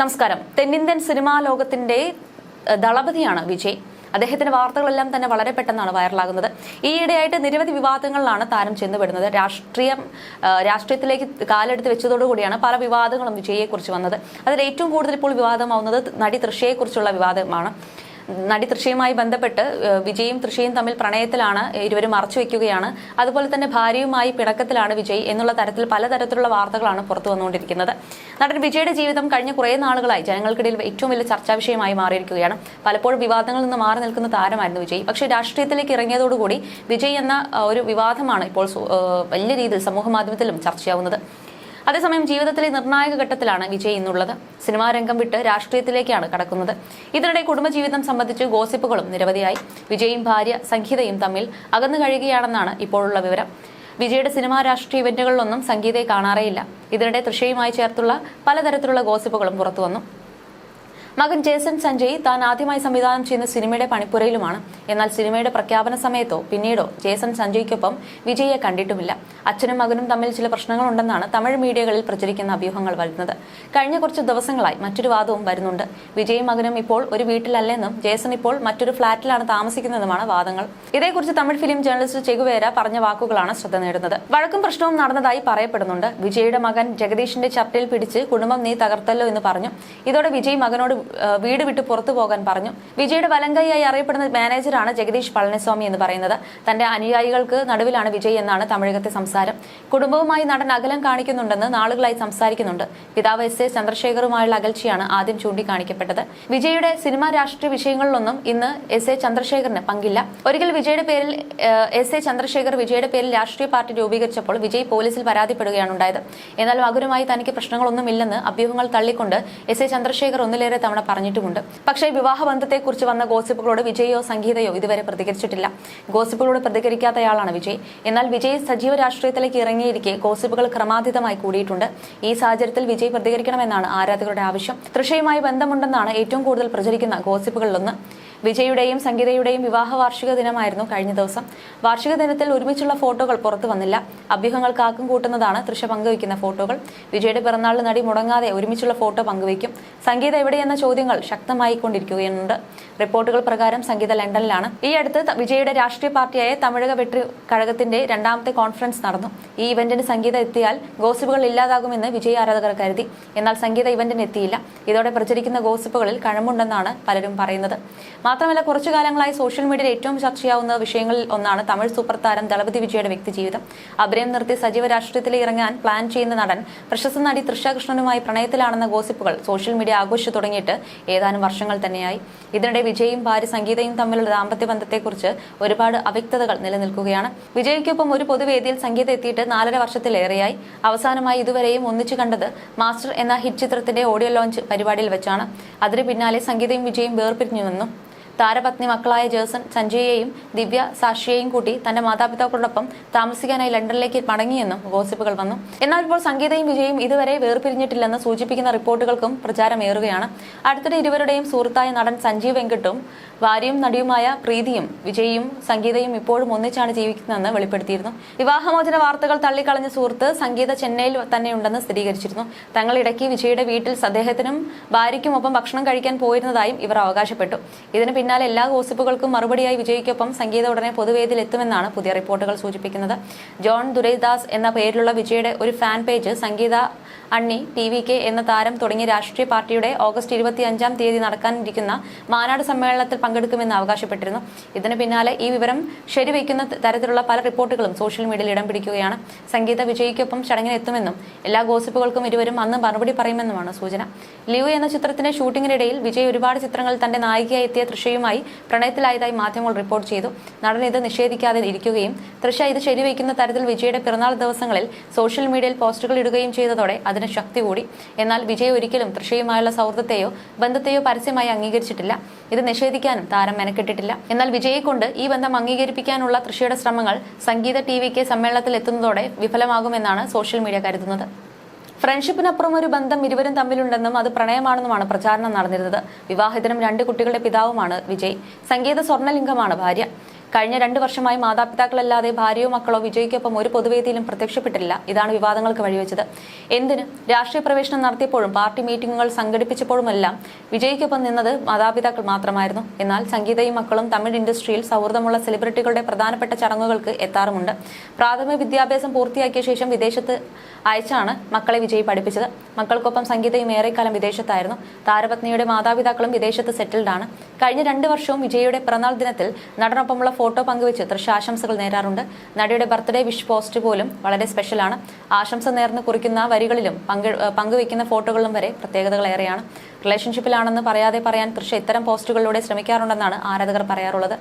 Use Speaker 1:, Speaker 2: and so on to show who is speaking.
Speaker 1: നമസ്കാരം. തെന്നിന്ത്യൻ സിനിമാ ലോകത്തിന്റെ ദളപതിയാണ് വിജയ്. അദ്ദേഹത്തിന്റെ വാർത്തകളെല്ലാം തന്നെ വളരെ പെട്ടെന്നാണ് വൈറലാകുന്നത്. ഈയിടെയായിട്ട് നിരവധി വിവാദങ്ങളിലാണ് താരം ചെന്നുപെടുന്നത് രാഷ്ട്രീയം രാഷ്ട്രീയത്തിലേക്ക് കാലെടുത്ത് വെച്ചതോടുകൂടിയാണ് പല വിവാദങ്ങളും വിജയെക്കുറിച്ച് വന്നത്. അതിൽ ഏറ്റവും കൂടുതൽ ഇപ്പോൾ വിവാദമാവുന്നത് നടി തൃശയെക്കുറിച്ചുള്ള വിവാദമാണ്. നടി തൃശയുമായി ബന്ധപ്പെട്ട് വിജയും തൃശയും തമ്മിൽ പ്രണയത്തിലാണ് ഇരുവരും മറച്ചു വെക്കുകയാണ്. അതുപോലെ തന്നെ ഭാര്യയുമായി പിണക്കത്തിലാണ് വിജയ് എന്നുള്ള തരത്തിൽ പലതരത്തിലുള്ള വാർത്തകളാണ് പുറത്തു വന്നുകൊണ്ടിരിക്കുന്നത്. നടൻ വിജയുടെ ജീവിതം കഴിഞ്ഞ കുറേ നാളുകളായി ജനങ്ങൾക്കിടയിൽ ഏറ്റവും വലിയ ചർച്ചാ വിഷയമായി മാറിയിരിക്കുകയാണ്. പലപ്പോഴും വിവാദങ്ങളിൽ നിന്ന് മാറി നിൽക്കുന്ന താരമായിരുന്നു വിജയ്. പക്ഷേ രാഷ്ട്രീയത്തിലേക്ക് ഇറങ്ങിയതോടുകൂടി വിജയ് എന്ന ഒരു വിവാദമാണ് ഇപ്പോൾ വലിയ രീതിയിൽ സമൂഹ മാധ്യമത്തിലും ചർച്ചയാവുന്നത്. അതേസമയം ജീവിതത്തിലെ നിർണായക ഘട്ടത്തിലാണ് വിജയ് ഇന്നുള്ളത്. സിനിമാ രംഗം വിട്ട് രാഷ്ട്രീയത്തിലേക്കാണ് കടക്കുന്നത്. ഇതിനിടെ കുടുംബജീവിതം സംബന്ധിച്ച് ഗോസിപ്പുകളും നിരവധിയായി. വിജയും ഭാര്യ സംഗീതയും തമ്മിൽ അകന്നു കഴിയുകയാണെന്നാണ് ഇപ്പോഴുള്ള വിവരം. വിജയുടെ സിനിമാ രാഷ്ട്രീയ ഇവന്റുകളിലൊന്നും സംഗീതയെ കാണാറേയില്ല. ഇതിനിടെ തൃശയുമായി ചേർത്തുള്ള പലതരത്തിലുള്ള ഗോസിപ്പുകളും പുറത്തു വന്നു. മകൻ ജേസൺ സഞ്ജയ് താൻ ആദ്യമായി സംവിധാനം ചെയ്യുന്ന സിനിമയുടെ പണിപ്പുരയിലുമാണ്. എന്നാൽ സിനിമയുടെ പ്രഖ്യാപന സമയത്തോ പിന്നീടോ ജേസൺ സഞ്ജയ്ക്കൊപ്പം വിജയെ കണ്ടിട്ടുമില്ല. അച്ഛനും മകനും തമ്മിൽ ചില പ്രശ്നങ്ങളുണ്ടെന്നാണ് തമിഴ് മീഡിയകളിൽ പ്രചരിക്കുന്ന അഭ്യൂഹങ്ങൾ വരുന്നത്. കഴിഞ്ഞ കുറച്ച് ദിവസങ്ങളായി മറ്റൊരു വാദവും വരുന്നുണ്ട്. വിജയും മകനും ഇപ്പോൾ ഒരു വീട്ടിലല്ലെന്നും ജേസൺ ഇപ്പോൾ മറ്റൊരു ഫ്ളാറ്റിലാണ് താമസിക്കുന്നതുമാണ് വാദങ്ങൾ. ഇതേക്കുറിച്ച് തമിഴ് ഫിലിം ജേർണലിസ്റ്റ് ചെഗുവേര പറഞ്ഞ വാക്കുകളാണ് ശ്രദ്ധ നേടുന്നത്. വഴക്കും പ്രശ്നവും നടന്നതായി പറയപ്പെടുന്നുണ്ട്. വിജയുടെ മകൻ ജഗദീഷിന്റെ ചപ്പലിൽ പിടിച്ച് കുടുംബം നീ തകർത്തല്ലോ എന്ന് പറഞ്ഞു. ഇതോടെ വിജയ് മകനോട് വീട് വിട്ട് പുറത്തു പോകാൻ പറഞ്ഞു. വിജയുടെ വലങ്കൈയായി അറിയപ്പെടുന്ന മാനേജറാണ് ജഗദീഷ് പളനിസ്വാമി എന്ന് പറയുന്നത്. തന്റെ അനുയായികൾക്ക് നടുവിലാണ് വിജയ് എന്നാണ് തമിഴകത്തെ സംസാരം. കുടുംബവുമായി നടൻ അകലം കാണിക്കുന്നുണ്ടെന്ന് നാളുകളായി സംസാരിക്കുന്നുണ്ട്. പിതാവ് എസ് എ ചന്ദ്രശേഖറുമായുള്ള അകൽച്ചയാണ് ആദ്യം ചൂണ്ടിക്കാണിക്കപ്പെട്ടത്. വിജയുടെ സിനിമാ രാഷ്ട്രീയ വിഷയങ്ങളിലൊന്നും ഇന്ന് എസ് എ ചന്ദ്രശേഖറിന് പങ്കില്ല. ഒരിക്കൽ വിജയുടെ പേരിൽ എസ് എ ചന്ദ്രശേഖർ വിജയുടെ പേരിൽ രാഷ്ട്രീയ പാർട്ടി രൂപീകരിച്ചപ്പോൾ വിജയ് പോലീസിൽ പരാതിപ്പെടുകയാണ് ഉണ്ടായത് എന്നാൽ മകുരമായി തനിക്ക് പ്രശ്നങ്ങളൊന്നുമില്ലെന്ന് അഭ്യൂഹങ്ങൾ തള്ളിക്കൊണ്ട് എസ് എ ചന്ദ്രശേഖർ ഒന്നിലേറെ തവണ പറഞ്ഞിട്ടുമുണ്ട്. പക്ഷേ വിവാഹ ബന്ധത്തെക്കുറിച്ച് വന്ന ഗോസിപ്പുകളോട് വിജയോ സംഗീതയോ ഇതുവരെ പ്രതികരിച്ചിട്ടില്ല. ഗോസിപ്പുകളോട് പ്രതികരിക്കാത്തയാളാണ് വിജയ്. എന്നാൽ വിജയ് സജീവ രാഷ്ട്രീയത്തിലേക്ക് ഇറങ്ങിയിരിക്കെ ഗോസിപ്പുകൾ ക്രമാതീതമായി കൂടിയിട്ടുണ്ട്. ഈ സാഹചര്യത്തിൽ വിജയ് പ്രതികരിക്കണമെന്നാണ് ആരാധകരുടെ ആവശ്യം. തൃശയുമായി ബന്ധമുണ്ടെന്നാണ് ഏറ്റവും കൂടുതൽ പ്രചരിക്കുന്ന ഗോസിപ്പുകളിലൊന്ന്. വിജയുടെയും സംഗീതയുടെയും വിവാഹ വാർഷിക ദിനമായിരുന്നു കഴിഞ്ഞ ദിവസം. വാർഷിക ദിനത്തിൽ ഒരുമിച്ചുള്ള ഫോട്ടോകൾ പുറത്തു വന്നില്ല. അഭ്യൂഹങ്ങൾ കാക്കും കൂട്ടുന്നതാണ് തൃശ പങ്കുവയ്ക്കുന്ന ഫോട്ടോകൾ. വിജയുടെ പിറന്നാളിന് നടി മുടങ്ങാതെ ഒരുമിച്ചുള്ള ഫോട്ടോ പങ്കുവയ്ക്കും. സംഗീത എവിടെയെന്ന ചോദ്യങ്ങൾ ശക്തമായി കൊണ്ടിരിക്കുകയുണ്ട് റിപ്പോർട്ടുകൾ പ്രകാരം സംഗീത ലണ്ടനിലാണ്. ഈ അടുത്ത് വിജയുടെ രാഷ്ട്രീയ പാർട്ടിയായ തമിഴക വെട്ടി കഴകത്തിന്റെ രണ്ടാമത്തെ കോൺഫറൻസ് നടന്നു. ഈ ഇവന്റിന് സംഗീത എത്തിയാൽ ഗോസിപ്പുകൾ ഇല്ലാതാകുമെന്ന് വിജയ് ആരാധകർ കരുതി. എന്നാൽ സംഗീത ഇവന്റിന് എത്തിയില്ല. ഇതോടെ പ്രചരിക്കുന്ന ഗോസിപ്പുകളിൽ കഴമുണ്ടെന്നാണ് പലരും പറയുന്നത്. മാത്രമല്ല കുറച്ചു കാലങ്ങളായി സോഷ്യൽ മീഡിയയിൽ ഏറ്റവും ചർച്ചയാവുന്ന വിഷയങ്ങളിൽ ഒന്നാണ് തമിഴ് സൂപ്പർ താരം ദളപതി വിജയുടെ വ്യക്തിജീവിതം. അഭിനയം നിർത്തി സജീവ രാഷ്ട്രീയത്തിൽ ഇറങ്ങാൻ പ്ലാൻ ചെയ്യുന്ന നടൻ പ്രശസ്ത നടി തൃഷാകൃഷ്ണനുമായി പ്രണയത്തിലാണെന്ന ഗോസിപ്പുകൾ സോഷ്യൽ മീഡിയ ആഘോഷിച്ചു തുടങ്ങിയിട്ട് ഏതാനും വർഷങ്ങൾ തന്നെയായി. ഇതിനിടെ വിജയും ഭാര്യ സംഗീതയും തമ്മിലുള്ള ദാമ്പത്യ ബന്ധത്തെക്കുറിച്ച് ഒരുപാട് അവ്യക്തതകൾ നിലനിൽക്കുകയാണ്. വിജയ്ക്കൊപ്പം ഒരു പൊതുവേദിയിൽ സംഗീതം എത്തിയിട്ട് നാലര വർഷത്തിലേറെയായി. അവസാനമായി ഇതുവരെയും ഒന്നിച്ചു കണ്ടത് മാസ്റ്റർ എന്ന ഹിറ്റ് ചിത്രത്തിന്റെ ഓഡിയോ ലോഞ്ച് പരിപാടിയിൽ വെച്ചാണ്. അതിന് പിന്നാലെ സംഗീതയും വിജയും വേർപിരിഞ്ഞുവെന്നും താരപത്നി മക്കളായ ജേസൺ സഞ്ജയെയും ദിവ്യ സാക്ഷിയെയും കൂട്ടി തന്റെ മാതാപിതാക്കളോടൊപ്പം താമസിക്കാനായി ലണ്ടനിലേക്ക് മടങ്ങിയെന്നും ഗോസിപ്പുകൾ വന്നു. എന്നാൽ ഇപ്പോൾ സംഗീതയും വിജയും ഇതുവരെ വേർപിരിഞ്ഞിട്ടില്ലെന്ന് സൂചിപ്പിക്കുന്ന റിപ്പോർട്ടുകൾക്കും പ്രചാരമേറുകയാണ്. അടുത്തിടെ ഇരുവരുടെയും സുഹൃത്തായ നടൻ സഞ്ജീവ് വെങ്കിട്ടും ഭാര്യയും നടിയുമായ പ്രീതിയും വിജയും സംഗീതയും ഇപ്പോഴും ഒന്നിച്ചാണ് ജീവിക്കുന്നതെന്ന് വെളിപ്പെടുത്തിയിരുന്നു. വിവാഹമോചന വാർത്തകൾ തള്ളിക്കളഞ്ഞ സുഹൃത്ത് സംഗീത ചെന്നൈയിൽ തന്നെയുണ്ടെന്ന് സ്ഥിരീകരിച്ചിരുന്നു. തങ്ങൾ ഇടയ്ക്ക് വിജയുടെ വീട്ടിൽ അദ്ദേഹത്തിനും ഭാര്യയ്ക്കുമൊപ്പം ഭക്ഷണം കഴിക്കാൻ പോയിരുന്നതായും ഇവർ അവകാശപ്പെട്ടു. ഇതിന് പിന്നാലെ എല്ലാ ഗോസിപ്പുകൾക്കും മറുപടിയായി വിജയ്ക്കൊപ്പം സംഗീത ഉടനെ പൊതുവേദിയിൽ എത്തുമെന്നാണ് പുതിയ റിപ്പോർട്ടുകൾ സൂചിപ്പിക്കുന്നത്. ജോൺ ദുരൈദാസ് എന്ന പേരിലുള്ള വിജയുടെ ഒരു ഫാൻ പേജ് സംഗീത അണ്ണി ടി വി കെ എന്ന താരം തുടങ്ങിയ രാഷ്ട്രീയ പാർട്ടിയുടെ ഓഗസ്റ്റ് ഇരുപത്തി അഞ്ചാം തീയതി നടക്കാനിരിക്കുന്ന മാനാട് സമ്മേളനത്തിൽ പങ്കെടുക്കുമെന്ന് അവകാശപ്പെട്ടിരുന്നു. ഇതിന് പിന്നാലെ ഈ വിവരം ശരിവയ്ക്കുന്ന തരത്തിലുള്ള പല റിപ്പോർട്ടുകളും സോഷ്യൽ മീഡിയയിൽ ഇടം പിടിക്കുകയാണ്. സംഗീത വിജയിക്കൊപ്പം ചടങ്ങിന് എത്തുമെന്നും എല്ലാ ഗോസിപ്പുകൾക്കും ഇരുവരും അന്ന് മറുപടി പറയുമെന്നുമാണ് സൂചന. ലിയു എന്ന ചിത്രത്തിന്റെ ഷൂട്ടിങ്ങിനിടയിൽ വിജയ് ഒരുപാട് ചിത്രങ്ങൾ തന്റെ നായികയായി എത്തിയ തൃഷയുമായി പ്രണയത്തിലായതായി മാധ്യമങ്ങൾ റിപ്പോർട്ട് ചെയ്തു. നടൻ ഇത് നിഷേധിക്കാതെ ഇരിക്കുകയും തൃഷ ഇത് ശരിവയ്ക്കുന്ന തരത്തിൽ വിജയുടെ പിറന്നാൾ ദിവസങ്ങളിൽ സോഷ്യൽ മീഡിയയിൽ പോസ്റ്റുകൾ ഇടുകയും ചെയ്തതോടെ അതിന് ശക്തി കൂടി. എന്നാൽ വിജയ് ഒരിക്കലും തൃശയുമായുള്ള സൗഹൃദത്തെയോ ബന്ധത്തെയോ പരസ്യമായി അംഗീകരിച്ചിട്ടില്ല. ഇത് നിഷേധിക്കാനും താരം മെനക്കെട്ടിട്ടില്ല. എന്നാൽ വിജയെ കൊണ്ട് ഈ ബന്ധം അംഗീകരിപ്പിക്കാനുള്ള തൃശയുടെ ശ്രമങ്ങൾ സംഗീത ടി വിക്ക് സമ്മേളനത്തിൽ എത്തുന്നതോടെ വിഫലമാകുമെന്നാണ് സോഷ്യൽ മീഡിയ കരുതുന്നത്. ഫ്രണ്ട്ഷിപ്പിനപ്പുറം ഒരു ബന്ധം ഇരുവരും തമ്മിലുണ്ടെന്നും അത് പ്രണയമാണെന്നുമാണ് പ്രചാരണം നടന്നിരുന്നത്. വിവാഹിതനും രണ്ട് കുട്ടികളുടെ പിതാവുമാണ് വിജയ്. സംഗീത സ്വർണലിംഗമാണ് ഭാര്യ. കഴിഞ്ഞ രണ്ട് വർഷമായി മാതാപിതാക്കളല്ലാതെ ഭാര്യയോ മക്കളോ വിജയ്ക്കൊപ്പം ഒരു പൊതുവേദിയിലും പ്രത്യക്ഷപ്പെട്ടില്ല ഇതാണ് വിവാദങ്ങൾക്ക് വഴിവെച്ചത്. എന്തിന്? രാഷ്ട്രീയ പ്രവേശനം നടത്തിയപ്പോഴും പാർട്ടി മീറ്റിംഗുകൾ സംഘടിപ്പിച്ചപ്പോഴുമെല്ലാം വിജയ്ക്കൊപ്പം നിന്നത് മാതാപിതാക്കൾ മാത്രമായിരുന്നു. എന്നാൽ സംഗീതയും മക്കളും തമിഴ് ഇൻഡസ്ട്രിയിൽ സൗഹൃദമുള്ള സെലിബ്രിറ്റികളുടെ പ്രധാനപ്പെട്ട ചടങ്ങുകൾക്ക് എത്താറുമുണ്ട്. പ്രാഥമിക വിദ്യാഭ്യാസം പൂർത്തിയാക്കിയ ശേഷം വിദേശത്ത് അയച്ചാണ് മക്കളെ വിജയ് പഠിപ്പിച്ചത്. മക്കൾക്കൊപ്പം സംഗീതയും ഏറെക്കാലം വിദേശത്തായിരുന്നു. താരപത്നിയുടെ മാതാപിതാക്കളും വിദേശത്ത് സെറ്റിൽഡാണ്. കഴിഞ്ഞ രണ്ട് വർഷവും വിജയുടെ പിറന്നാൾ ദിനത്തിൽ നടനൊപ്പമുള്ള ഫോട്ടോ പങ്കുവെച്ച്. തൃശ ആശംസകൾ നേരാറുണ്ട്. നടിയുടെ ബർത്ത്ഡേ വിഷ് പോസ്റ്റ് പോലും വളരെ സ്പെഷ്യലാണ് ആശംസ നേർന്ന് കുറിക്കുന്ന വരികളിലും പങ്ക് പങ്കുവെക്കുന്ന ഫോട്ടോകളിലും വരെ പ്രത്യേകതകൾ ഏറെയാണ് റിലേഷൻഷിപ്പിലാണെന്ന് പറയാതെ പറയാൻ തൃശ ഇത്തരം പോസ്റ്റുകളിലൂടെ ശ്രമിക്കാറുണ്ടെന്നാണ് ആരാധകർ പറയാറുള്ളത്.